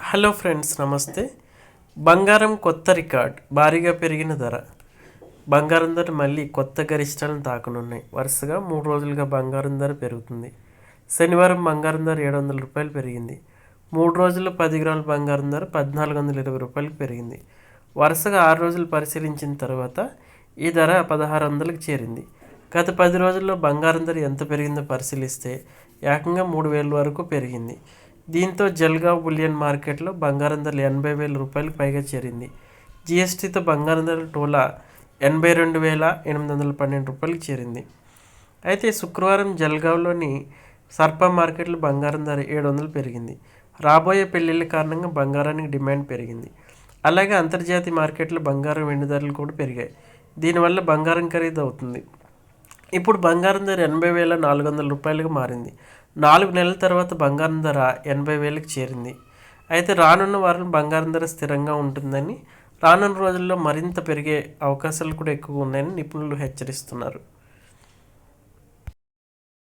Hello friends నమస్తే. బంగారం కొత్త రికార్డ్ భారీగా పెరిగిన ధర. బంగారం ధర మళ్ళీ కొత్త గరిష్టాలను తాకనున్నాయి. వరుసగా మూడు రోజులుగా బంగారం ధర పెరుగుతుంది. శనివారం బంగారం ధర ఏడు వందల రూపాయలు పెరిగింది. మూడు రోజుల్లో పది గ్రాముల బంగారం ధర పద్నాలుగు వందల ఇరవై రూపాయలకు పెరిగింది. వరుసగా ఆరు రోజులు పరిశీలించిన తర్వాత ఈ ధర పదహారు వందలకు చేరింది. గత పది రోజుల్లో బంగారం ధర ఎంత పెరిగిందో పరిశీలిస్తే ఏకంగా మూడు వేల వరకు పెరిగింది. దీంతో జల్గావ్ బులియన్ మార్కెట్లో బంగారం ధర ఎనభై వేల రూపాయలకు పైగా చేరింది. జిఎస్టీతో బంగారం ధర టోలా ఎనభై రెండు వేల ఎనిమిది వందల పన్నెండు రూపాయలకు చేరింది. అయితే శుక్రవారం జల్గావ్లోని సర్ప మార్కెట్లో బంగారం ధర ఏడు వందలు పెరిగింది. రాబోయే పెళ్ళిళ్ళ కారణంగా బంగారానికి డిమాండ్ పెరిగింది. అలాగే అంతర్జాతీయ మార్కెట్లో బంగారం వెండి ధరలు కూడా పెరిగాయి. దీనివల్ల బంగారం ఖరీదు అవుతుంది. ఇప్పుడు బంగారం ధర ఎనభై వేల నాలుగు వందల రూపాయలకు మారింది. నాలుగు నెలల తర్వాత బంగారం ధర ఎనభై వేలకు చేరింది. అయితే రానున్న వారం బంగారం ధర స్థిరంగా ఉంటుందని రానున్న రోజుల్లో మరింత పెరిగే అవకాశాలు కూడా ఎక్కువ ఉన్నాయని నిపుణులు హెచ్చరిస్తున్నారు.